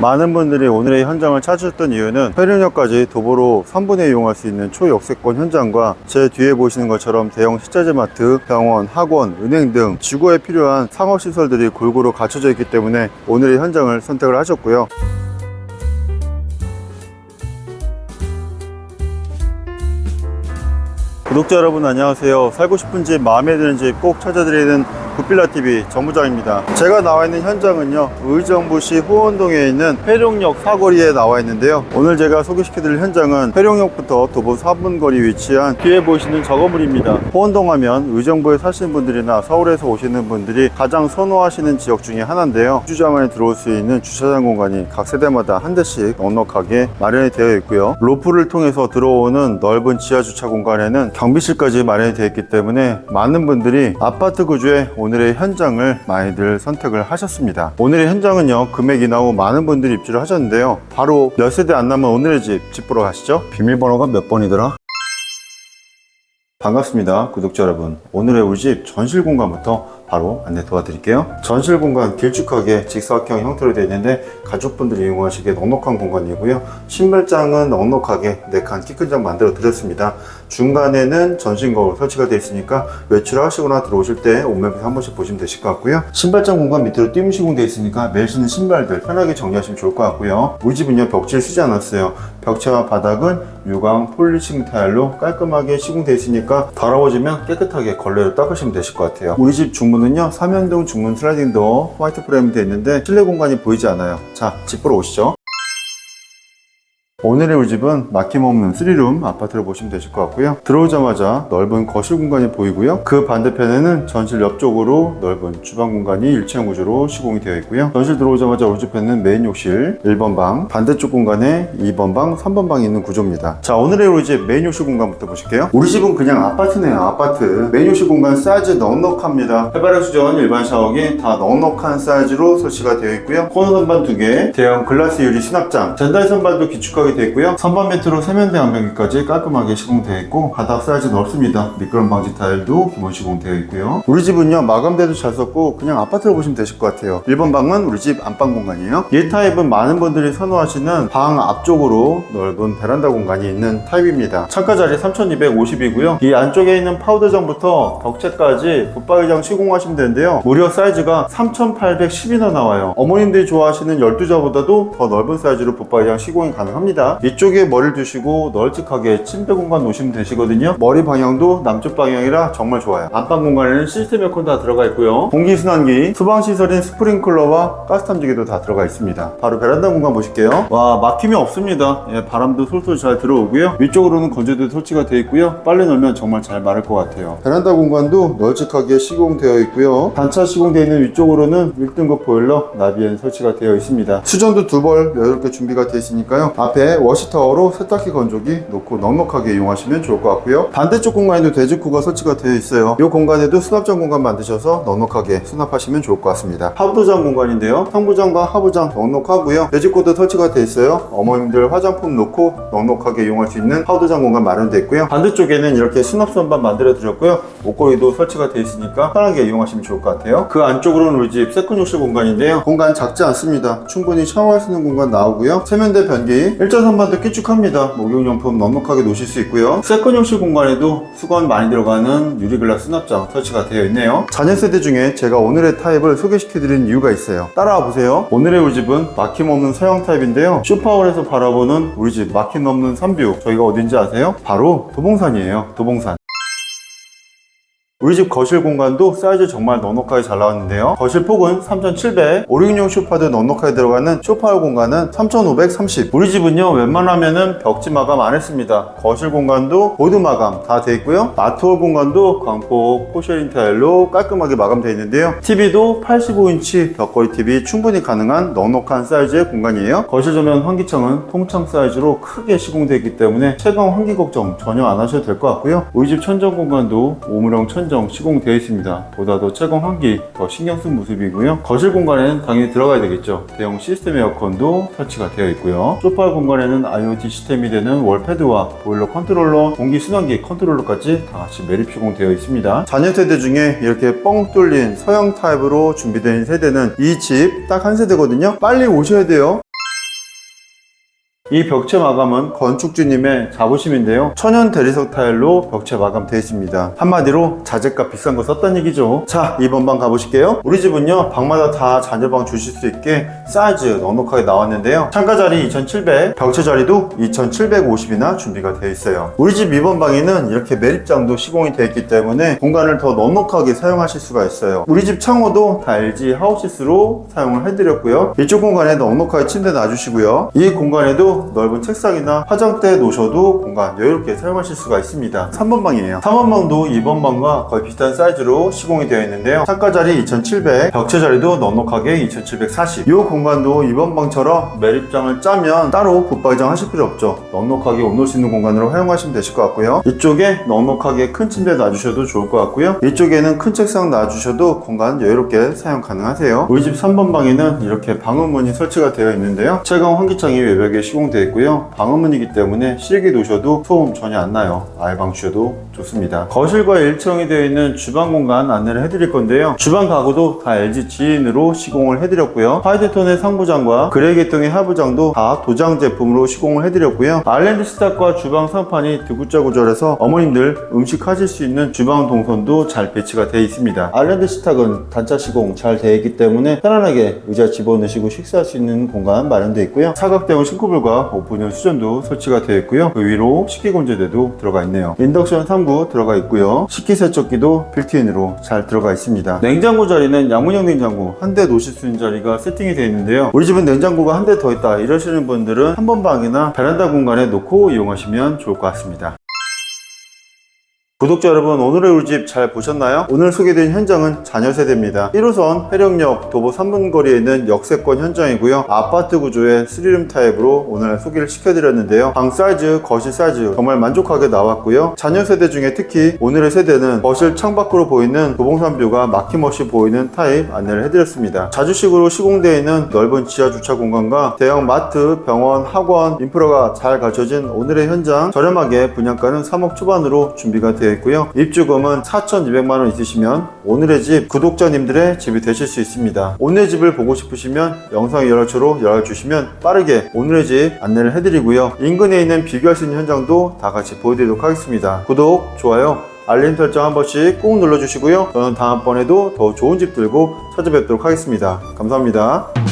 많은 분들이 오늘의 현장을 찾으셨던 이유는 회룡역까지 도보로 3분에 이용할 수 있는 초역세권 현장과 제 뒤에 보시는 것처럼 대형 식자재 마트, 병원, 학원, 은행 등 지구에 필요한 상업시설들이 골고루 갖춰져 있기 때문에 오늘의 현장을 선택을 하셨고요. 구독자 여러분 안녕하세요. 살고 싶은 집, 마음에 드는 집 꼭 찾아드리는 굿빌라TV 정부장입니다. 제가 나와 있는 현장은요, 의정부시 호원동에 있는 회룡역 사거리에 나와 있는데요. 오늘 제가 소개시켜 드릴 현장은 회룡역부터 도보 4분 거리 위치한 뒤에 보시는 저 건물입니다. 호원동 하면 의정부에 사시는 분들이나 서울에서 오시는 분들이 가장 선호하시는 지역 중에 하나인데요. 안에 들어올 수 있는 주차장 공간이 각 세대마다 한 대씩 넉넉하게 마련이 되어 있고요. 로프를 통해서 들어오는 넓은 지하 주차 공간에는 경비실까지 마련이 되어 있기 때문에 많은 분들이 아파트 구조의 오 늘의 현장을 많이들 선택을 하셨습니다. 오늘의 현장은요, 금액 인하 후 많은 분들이 입주를 하셨는데요. 바로 몇 세대 안 남은 오늘의 집, 집 보러 가시죠. 비밀번호가 몇 번이더라? 반갑습니다. 구독자 여러분. 오늘의 우리 집 전실 공간부터 바로 안내 도와드릴게요. 전실 공간 길쭉하게 직사각형 형태로 되어 있는데 가족분들이 이용하시기에 넉넉한 공간이고요. 신발장은 넉넉하게 4칸 키큰 장 만들어 드렸습니다. 중간에는 전신 거울 설치가 되어 있으니까 외출하시거나 들어오실 때 옷맵에서 한 번씩 보시면 되실 것 같고요. 신발장 공간 밑으로 띄움 시공되어 있으니까 매일 신는 신발들 편하게 정리하시면 좋을 것 같고요. 우리 집은요 벽지를 쓰지 않았어요. 벽체와 바닥은 유광 폴리싱 타일로 깔끔하게 시공되어 있으니까 더러워지면 깨끗하게 걸레로 닦으시면 되실 것 같아요. 우리 집 중문은요 삼연동 중문 슬라이딩 도어 화이트 프레임이 되어 있는데 실내 공간이 보이지 않아요. 자, 집 보러 오시죠. 오늘의 우리 집은 막힘없는 3룸 아파트를 보시면 되실 것 같고요. 들어오자마자 넓은 거실 공간이 보이고요. 그 반대편에는 전실 옆쪽으로 넓은 주방 공간이 일체형 구조로 시공이 되어 있고요. 전실 들어오자마자 오른쪽에는 메인 욕실 1번 방, 반대쪽 공간에 2번 방, 3번 방이 있는 구조입니다. 자, 오늘의 우리 집 메인 욕실 공간부터 보실게요. 우리 집은 그냥 아파트네요, 아파트. 메인 욕실 공간 사이즈 넉넉합니다. 해바라기 수전 일반 샤워기 다 넉넉한 사이즈로 설치가 되어 있고요. 코너 선반 2개, 대형 글라스 유리 수납장, 전달 선반도 기축하게 되어 있고요. 선반 매트로 세면대 안변기까지 깔끔하게 시공되어 있고 바닥 사이즈 넓습니다. 미끄럼 방지 타일도 기본 시공되어 있고요. 우리 집은요 마감대도 잘 썼고 그냥 아파트로 보시면 되실 것 같아요. 1번 방은 우리 집 안방 공간이에요. 이 타입은 많은 분들이 선호하시는 방 앞쪽으로 넓은 베란다 공간이 있는 타입입니다. 창가 자리 3250이고요. 이 안쪽에 있는 파우더장부터 벽체까지 붙박이장 시공하시면 되는데요. 무려 사이즈가 3810이나 나와요. 어머님들이 좋아하시는 12자보다도 더 넓은 사이즈로 붙박이장 시공이 가능합니다. 이쪽에 머리를 두시고 널찍하게 침대 공간 놓으시면 되시거든요. 머리 방향도 남쪽 방향이라 정말 좋아요. 안방 공간에는 시스템 에어컨 다 들어가 있고요. 공기순환기, 소방시설인 스프링클러와 가스탐지기도 다 들어가 있습니다. 바로 베란다 공간 보실게요. 와 막힘이 없습니다. 예, 바람도 솔솔 잘 들어오고요. 위쪽으로는 건조대 설치가 되어 있고요. 빨래 넣으면 정말 잘 마를 것 같아요. 베란다 공간도 널찍하게 시공되어 있고요. 단차 시공되어 있는 위쪽으로는 1등급 보일러 나비엔 설치가 되어 있습니다. 수전도 두벌 여유롭게 준비가 되어 있으니까요. 앞에 워시타워로 세탁기 건조기 놓고 넉넉하게 이용하시면 좋을 것 같고요. 반대쪽 공간에도 돼지코가 설치가 되어 있어요. 이 공간에도 수납장 공간 만드셔서 넉넉하게 수납하시면 좋을 것 같습니다. 하부도장 공간인데요. 상부장과 하부장 넉넉하고요. 돼지코도 설치가 되어 있어요. 어머님들 화장품 놓고 넉넉하게 이용할 수 있는 하부도장 공간 마련되어 있고요. 반대쪽에는 이렇게 수납 선반 만들어 드렸고요. 옷걸이도 설치가 되어 있으니까 편하게 이용하시면 좋을 것 같아요. 그 안쪽으로는 우리 집 세컨 욕실 공간인데요. 공간 작지 않습니다. 충분히 샤워할 수 있는 공간 나오고요. 세면대 변기, 일자 선반도 끼쭉합니다. 목욕용품 넉넉하게 놓으실 수 있고요. 세컨 욕실 공간에도 수건 많이 들어가는 유리글라스 수납장 설치가 되어 있네요. 자녀 세대 중에 제가 오늘의 타입을 소개시켜드리는 이유가 있어요. 따라와 보세요. 오늘의 우리 집은 막힘없는 서형 타입인데요. 슈퍼홀에서 바라보는 우리 집 막힘 없는 산뷰. 저희가 어딘지 아세요? 바로 도봉산이에요. 도봉산. 우리 집 거실 공간도 사이즈 정말 넉넉하게 잘 나왔는데요. 거실 폭은 3700, 566 쇼파도 넉넉하게 들어가는 쇼파홀 공간은 3530. 우리 집은요, 웬만하면은 벽지 마감 안 했습니다. 거실 공간도 보드 마감 다 돼 있고요. 마트홀 공간도 광폭 포쉐린 타일로 깔끔하게 마감되어 있는데요. TV도 85인치 벽걸이 TV 충분히 가능한 넉넉한 사이즈의 공간이에요. 거실 조면 환기창은 통창 사이즈로 크게 시공되어 있기 때문에 채광 환기 걱정 전혀 안 하셔도 될 것 같고요. 우리 집 천정 공간도 오므령 천정 시공되어 있습니다. 보다도 채광 환기 더 신경 쓴 모습이고요. 거실 공간에는 당연히 들어가야 되겠죠. 대형 시스템 에어컨도 설치가 되어 있고요. 소파 공간에는 IoT 시스템이 되는 월패드와 보일러 컨트롤러, 공기 순환기 컨트롤러까지 다 같이 매립 시공되어 있습니다. 자녀 세대 중에 이렇게 뻥 뚫린 서형 타입으로 준비된 세대는 이 집 딱 한 세대거든요. 빨리 오셔야 돼요. 이 벽체 마감은 건축주님의 자부심인데요. 천연 대리석 타일로 벽체 마감 되어 있습니다. 한마디로 자재값 비싼 거 썼단 얘기죠. 자, 2번 방 가보실게요. 우리 집은요, 방마다 다 자녀방 주실 수 있게 사이즈 넉넉하게 나왔는데요. 창가 자리 2700, 벽체 자리도 2750이나 준비가 되어 있어요. 우리 집 2번 방에는 이렇게 매립장도 시공이 되어 있기 때문에 공간을 더 넉넉하게 사용하실 수가 있어요. 우리 집 창호도 다 LG 하우시스로 사용을 해드렸고요. 이쪽 공간에 넉넉하게 침대 놔주시고요. 이 공간에도 넓은 책상이나 화장대 놓으셔도 공간 여유롭게 사용하실 수가 있습니다. 3번 방이에요. 3번 방도 2번 방과 거의 비슷한 사이즈로 시공이 되어 있는데요. 창가 자리 2700, 벽체 자리도 넉넉하게 2740. 이 공간도 2번 방처럼 매립장을 짜면 따로 붙박이장 하실 필요 없죠. 넉넉하게 옷 놓을 수 있는 공간으로 활용하시면 되실 것 같고요. 이쪽에 넉넉하게 큰 침대 놔주셔도 좋을 것 같고요. 이쪽에는 큰 책상 놔주셔도 공간 여유롭게 사용 가능하세요. 우리 집 3번 방에는 이렇게 방음문이 설치가 되어 있는데요. 채광 환기창이 외벽에 시공 되어 있고요. 방음문이기 때문에 실기 놓으셔도 소음 전혀 안 나요. 아예 방치셔도 좋습니다. 거실과 일체형이 되어 있는 주방 공간 안내를 해드릴 건데요. 주방 가구도 다 LG 지인으로 시공을 해드렸고요. 화이트톤의 상부장과 그레이 계통의 하부장도 다 도장 제품으로 시공을 해드렸고요. 아일랜드 스탁과 주방 상판이 드구자 구조라서 어머님들 음식 하실 수 있는 주방 동선도 잘 배치가 되어 있습니다. 아일랜드 스탁은 단차 시공 잘 되어 있기 때문에 편안하게 의자 집어넣으시고 식사할 수 있는 공간 마련되어 있고요. 사각대형 싱크볼과 오픈형 수전도 설치가 되어 있고요. 그 위로 식기건조대도 들어가 있네요. 인덕션 3구 들어가 있고요. 식기세척기도 빌트인으로 잘 들어가 있습니다. 냉장고 자리는 양문형 냉장고 한 대 놓으실 수 있는 자리가 세팅이 되어 있는데요. 우리 집은 냉장고가 한 대 더 있다 이러시는 분들은 한 번 방이나 베란다 공간에 놓고 이용하시면 좋을 것 같습니다. 구독자 여러분 오늘의 우리 집잘 보셨나요? 오늘 소개된 현장은 자녀 세대입니다. 1호선 해령역 도보 3분 거리에 있는 역세권 현장이고요. 아파트 구조의 3룸 타입으로 오늘 소개를 시켜드렸는데요. 방 사이즈, 거실 사이즈 정말 만족하게 나왔고요. 자녀 세대 중에 특히 오늘의 세대는 거실 창밖으로 보이는 도봉산 뷰가 막힘없이 보이는 타입 안내를 해드렸습니다. 자주식으로 시공되어 있는 넓은 지하 주차 공간과 대형 마트, 병원, 학원, 인프라가 잘 갖춰진 오늘의 현장 저렴하게 분양가는 3억 초반으로 준비가 되어 있고요. 입주금은 4,200만 원 있으시면 오늘의 집 구독자님들의 집이 되실 수 있습니다. 오늘의 집을 보고 싶으시면 영상 연락처로 연락 주시면 빠르게 오늘의 집 안내를 해드리고요. 인근에 있는 비교할 수 있는 현장도 다 같이 보여드리도록 하겠습니다. 구독, 좋아요, 알림 설정 한 번씩 꼭 눌러주시고요. 저는 다음번에도 더 좋은 집 들고 찾아뵙도록 하겠습니다. 감사합니다.